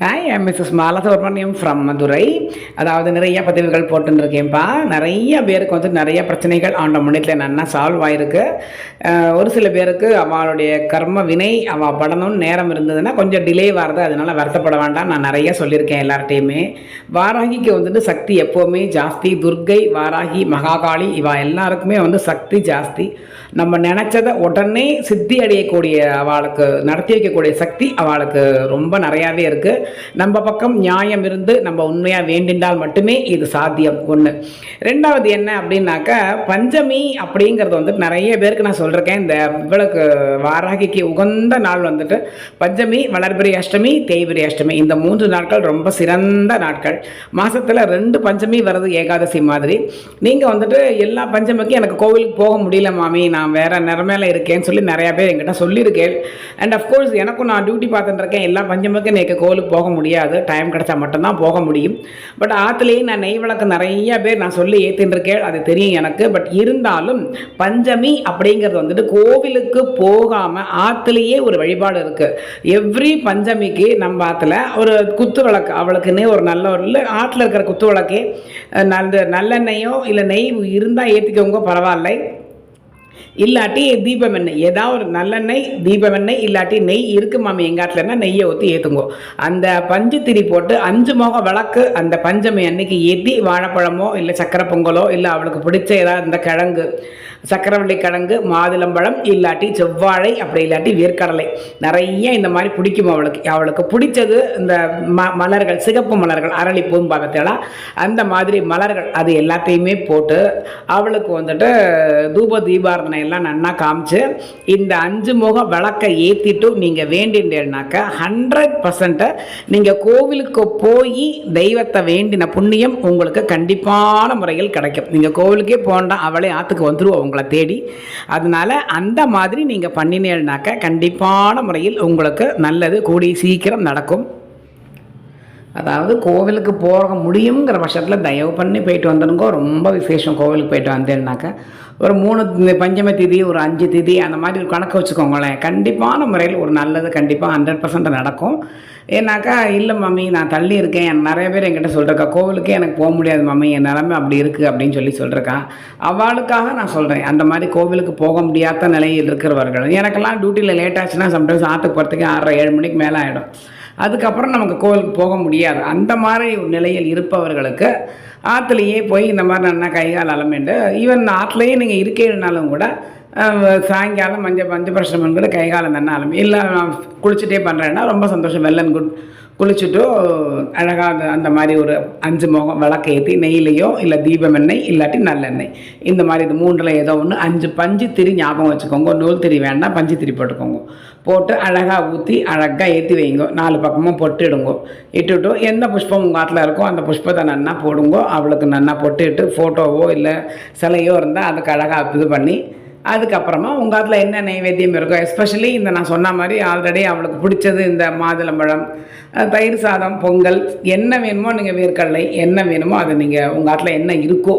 Hi Mrs Malasubramaniam from Madurai அதாவது நிறைய பதிவுகள் போட்டுருக்கேன்ப்பா நிறைய பேருக்கு வந்து நிறைய பிரச்சனைகள் ஆண்ட முன்னேற்றில் நல்லா சால்வ் ஆயிருக்கு. ஒரு சில பேருக்கு அவளுடைய கர்ம வினை அவள் படணும்னு நேரம் இருந்ததுன்னா கொஞ்சம் டிலே வருது அதனால வருத்தப்பட வேண்டாம் நான் நிறைய சொல்லியிருக்கேன் எல்லார்ட்டையுமே. வாராகிக்கு வந்துட்டு சக்தி எப்போவுமே ஜாஸ்தி. துர்க்கை வாராகி மகாகாளி இவா எல்லாருக்குமே வந்து சக்தி ஜாஸ்தி. நம்ம நினச்சதை உடனே சித்தி அடையக்கூடிய அவளுக்கு நடத்தி வைக்கக்கூடிய சக்தி அவளுக்கு ரொம்ப நிறையாவே இருக்குது நம்ம பக்கம் நியாயம் இருந்து நம்ம உண்மையாக வேண்டினால் மட்டுமே இது சாத்தியம். ஒன்று ரெண்டாவது என்ன அப்படின்னாக்கா பஞ்சமி அப்படிங்கிறது வந்துட்டு நிறைய பேருக்கு நான் சொல்லியிருக்கேன் இந்த இவளுக்கு வாராகிக்கு உகந்த நாள் வந்துட்டு பஞ்சமி வளர்பிரி அஷ்டமி தேய்பிரி அஷ்டமி. இந்த மூன்று நாட்கள் ரொம்ப சிறந்த நாட்கள். மாதத்தில் ரெண்டு பஞ்சமி வருது ஏகாதசி மாதிரி. நீங்கள் வந்துட்டு எல்லா பஞ்சமிக்கும் எனக்கு கோவிலுக்கு போக முடியல மாமி. நான் வேறு நிறமையில் இருக்கேன்னு சொல்லி நிறையா பேர் என்கிட்ட சொல்லியிருக்கேன். அண்ட் அஃப்கோர்ஸ் எனக்கும் நான் டியூட்டி பார்த்துட்டு இருக்கேன். எல்லா பஞ்சமிக்கும் எனக்கு கோவிலுக்கு போக முடியாது. டைம் கிடைச்சா மட்டும்தான் போக முடியும். பட் ஆற்றுலேயும் நான் நெய் விளக்கு நிறைய பேர் நான் சொல்லி ஏற்றின்னு அது தெரியும் எனக்கு. பட் இருந்தாலும் பஞ்சமி அப்படிங்கிறது வந்துட்டு கோவிலுக்கு போகாமல் ஆற்றுலேயே ஒரு வழிபாடு இருக்குது எவ்ரி பஞ்சமிக்கு நம்ம ஆற்றுல ஒரு குத்து விளக்கு அவளுக்குன்னே ஒரு நல்ல ஒரு இல்லை ஆற்றுல இருக்கிற குத்து விளக்கே நல்ல நல்லெண்ணெயோ இல்லை நெய் இருந்தால் ஏற்றிக்கோங்க பரவாயில்லை. இல்லாட்டி தீபம் எண்ணெய். ஏதாவது ஒரு நல்லெண்ணெய் தீபம் எண்ணெய் இல்லாட்டி நெய் இருக்கு மாமி எங்கள் நெய்யை ஊற்றி ஏற்றுங்கோ அந்த பஞ்சு திரி போட்டு அஞ்சு முக விளக்கு அந்த பஞ்சமி அன்னைக்கு ஏற்றி வாழைப்பழமோ இல்லை சக்கரை பொங்கலோ இல்லை அவளுக்கு பிடிச்ச ஏதாவது இந்த கிழங்கு சக்கரவள்ளி கிழங்கு மாதுளம்பழம் இல்லாட்டி செவ்வாழை அப்படி இல்லாட்டி வேர்க்கடலை. நிறைய இந்த மாதிரி பிடிக்கும் அவளுக்கு. அவளுக்கு பிடிச்சது இந்த ம மலர்கள் சிகப்பு மலர்கள் அரளி பூம்பாகத்தேடா அந்த மாதிரி மலர்கள் அது எல்லாத்தையுமே போட்டு அவளுக்கு வந்துட்டு தூப தீபாரதனை எல்லாம் நன்னா காமிச்சு இந்த அஞ்சு முக விளக்கை ஏற்றிட்டு நீங்கள் வேண்டின்றேன்னாக்கா ஹண்ட்ரட் பர்சன்ட்டு நீங்கள் கோவிலுக்கு போய் தெய்வத்தை வேண்டின புண்ணியம் உங்களுக்கு கண்டிப்பான முறையில் கிடைக்கும். நீங்கள் கோவிலுக்கே போண்டா அவளே ஆற்றுக்கு அவங்க உங்களை தேடி. அதனால அந்த மாதிரி நீங்கள் பண்ணினேன்னாக்கா கண்டிப்பான முறையில் உங்களுக்கு நல்லது கூடி சீக்கிரம் நடக்கும். அதாவது கோவிலுக்கு போக முடியுங்கிற பட்சத்தில் தயவு பண்ணி போயிட்டு வந்துடுங்க. ரொம்ப விசேஷம் கோவிலுக்கு போயிட்டு வந்தேன்னாக்கா. ஒரு மூணு பஞ்சம திதி ஒரு அஞ்சு திதி அந்த மாதிரி ஒரு கணக்கு வச்சுக்கோங்களேன். கண்டிப்பான முறையில் ஒரு நல்லது கண்டிப்பாக ஹண்ட்ரட் பர்சன்ட் நடக்கும். ஏன்னாக்கா இல்லை மம்மி நான் தள்ளி இருக்கேன். நிறைய பேர் என்கிட்ட சொல்கிறக்கா கோவிலுக்கே எனக்கு போக முடியாது மம்மி. என் நிலமை அப்படி இருக்குது அப்படின்னு சொல்லி சொல்லிருக்கான் அவளுக்காக நான் சொல்கிறேன் அந்த மாதிரி கோவிலுக்கு போக முடியாத நிலையில் இருக்கிறவர்கள். எனக்கெல்லாம் டியூட்டியில் லேட் ஆச்சுன்னா சம்டைம்ஸ் ஆற்றுக்கு போகிறதுக்கு ஆறரை ஏழு மணிக்கு மேலே ஆகிடும் அதுக்கப்புறம் நமக்கு கோவிலுக்கு போக முடியாது. அந்த மாதிரி நிலையில் இருப்பவர்களுக்கு ஆற்றுலையே போய் இந்த மாதிரி நல்லா கைகால் அலமேண்டு ஈவன் ஆற்றுலையே நீங்கள் இருக்கேனாலும் கூட சாயங்காலம் மஞ்சள் பஞ்ச பிரஷ்டமன் கூட கைகாலம் தானே அலம்பி இல்லை நான் குளிச்சுட்டே பண்ணுறேன்னா ரொம்ப சந்தோஷம். Well and good. குளிச்சுட்டு அழகாக அந்த அந்த மாதிரி ஒரு அஞ்சு முகம் விளக்கு ஏற்றி நெய்லையோ இல்லை தீபம் எண்ணெய் இல்லாட்டி நல்லெண்ணெய். இந்த மாதிரி இது மூன்றில் ஏதோ ஒன்று அஞ்சு பஞ்சு திரி ஞாபகம் வச்சுக்கோங்க. நூல் திரி வேண்டாம். பஞ்சு திரி போட்டுக்கோங்க. போட்டு அழகாக ஊற்றி அழகாக ஏற்றி வைங்க. நாலு பக்கமும் பொட்டு இடுங்கோ இட்டுட்டு எந்த புஷ்பம் உங்கள் ஆட்டில் இருக்கோ அந்த புஷ்பத்தை நன்னா போடுங்கோ. அவளுக்கு நன்னா பொட்டு இட்டு ஃபோட்டோவோ இல்லை சிலையோ இருந்தால் அதுக்கு அழகாக இது பண்ணி அதுக்கப்புறமா உங்கள் அதில் என்ன நைவேத்தியம் இருக்கோ எஸ்பெஷலி இந்த நான் சொன்ன மாதிரி ஆல்ரெடி அவளுக்கு பிடிச்சது இந்த மாதுளம்பழம் தயிர் சாதம் பொங்கல் என்ன வேணுமோ நீங்கள் வேர்க்கடலை என்ன வேணுமோ அதை நீங்கள் உங்கள் ஆட்டில் என்ன இருக்கோ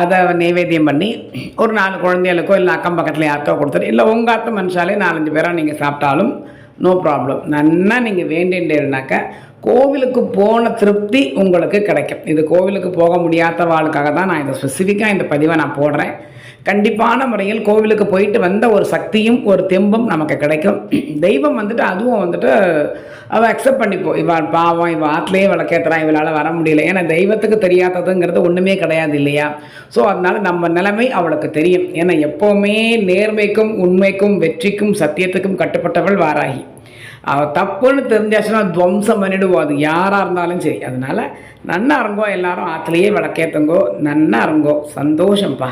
அதை நைவேத்தியம் பண்ணி ஒரு நாலு குழந்தைகளுக்கோ இல்லை அக்கம் பக்கத்தில் யாருக்கோ கொடுத்துரு இல்லை உங்கள் அத்தை மனுஷாலே நாலஞ்சு பேராக நீங்கள் சாப்பிட்டாலும் நோ ப்ராப்ளம் நன்னா நீங்கள் வேண்டின்றேன்னாக்கா கோவிலுக்கு போன திருப்தி உங்களுக்கு கிடைக்கும். இது கோவிலுக்கு போக முடியாத வாளுக்காக தான் நான் இதை ஸ்பெசிஃபிக்காக இந்த பதிவை நான் போடுறேன். கண்டிப்பான முறையில் கோவிலுக்கு போயிட்டு வந்த ஒரு சக்தியும் ஒரு தெம்பும் நமக்கு கிடைக்கும். தெய்வம் வந்துட்டு அதுவும் வந்துட்டு அவள் அக்செப்ட் பண்ணிப்போம் இவள் பாவம் இவள் ஆற்றுலேயே விளக்கேற்றுறான் இவளால் வர முடியல. ஏன்னா தெய்வத்துக்கு தெரியாததுங்கிறது ஒன்றுமே கிடையாது இல்லையா? ஸோ அதனால நம்ம நிலைமை அவளுக்கு தெரியும். ஏன்னா எப்போவுமே நேர்மைக்கும் உண்மைக்கும் வெற்றிக்கும் சத்தியத்துக்கும் கட்டுப்பட்டவள் வாராகி. அவள் தப்புன்னு தெரிஞ்சாச்சுன்னா துவம்சம் பண்ணிடுவோம் அது யாராக இருந்தாலும் சரி. அதனால நன்னா இருங்கோ எல்லாரும் ஆற்றுலேயே விளக்கேற்றுங்கோ நன்னா இருங்கோ. சந்தோஷம்ப்பா